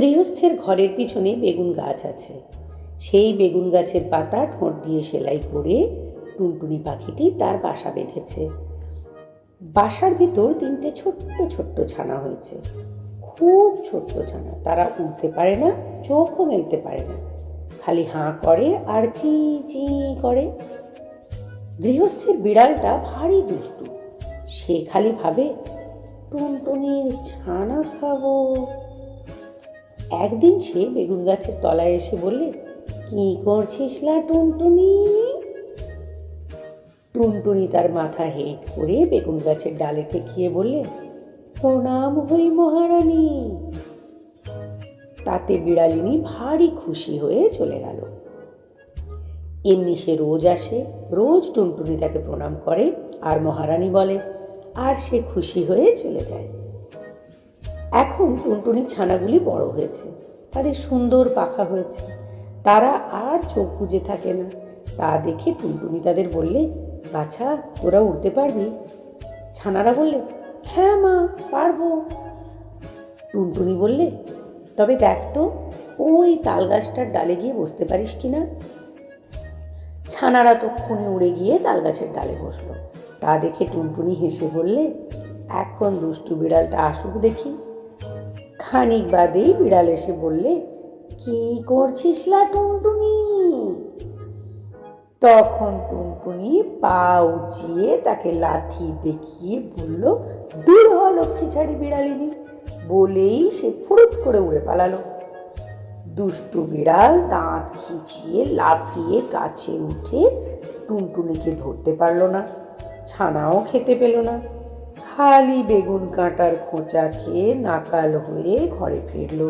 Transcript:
গৃহস্থের ঘরের পিছনে বেগুন গাছ আছে। সেই বেগুন গাছের পাতা ঠোঁট দিয়ে সেলাই করে টুনটুনি পাখিটি তার বাসা বেঁধেছে। বাসার ভিতর তিনটে ছোট্ট ছোট্ট ছানা হয়েছে। খুব ছোট্ট ছানা। তারা উঠতে পারে না, চোখও মেলতে পারে না। খালি হাঁ করে আর চি চি করে। গৃহস্থের বিড়ালটা ভারী দুষ্টু। সে খালি ভাবে, টুনটুনির ছানা খাব। একদিন সে বেগুন গাছের তলায় এসে বললে, কি করছিস লা টুনটুনি? টুনটুনি তার মাথা হেঁট করে বেগুন গাছের ডালে ঠেকিয়ে বললে প্রণাম হই মহারানী। তাতে বিড়ালিনী ভারী খুশি হয়ে চলে গেল। এমনি সে রোজ আসে, রোজ টুনটুনি তাকে প্রণাম করে, আর মহারানী বলে, আর সে খুশি হয়ে চলে যায়। এখন টুনটুনির ছানাগুলি বড় হয়েছে। তাদের সুন্দর পাখা হয়েছে। তারা আর চোখ বুজে থাকে না। তা দেখে টুনটুনি তাদের বললে, বাছা তোরা উঠতে পারবি? ছানারা বললে হ্যাঁ মা, পারব। টুনটুনি বললে, তবে দেখ তো, ওই তাল গাছটার ডালে গিয়ে বসতে পারিস কি না? ছানারা তক্ষণে উড়ে গিয়ে তাল গাছের ডালে বসল। তা দেখে টুনটুনি হেসে বললে, এখন দুষ্টু বিড়ালটা আসুক দেখি। খানিক বাদেই বিড়াল এসে বললে, কি করছিস লা টুনটুনি? তখন টুনটুনি পা উঁচিয়ে তাকে লাথি দেখিয়ে বলল, দূর হ লক্ষ্মী ছাড়ি বিড়ালিনী। বলেই সে ফুরুত করে উড়ে পালালো। দুষ্টু বিড়াল দাঁত খিচিয়ে লাফিয়ে গাছে উঠে টুনটুনিকে ধরতে পারল না, ছানাও খেতে পেল না। খালি বেগুন কাঁটার খোঁচা খেয়ে নাকাল হয়ে ঘরে ফিরলো।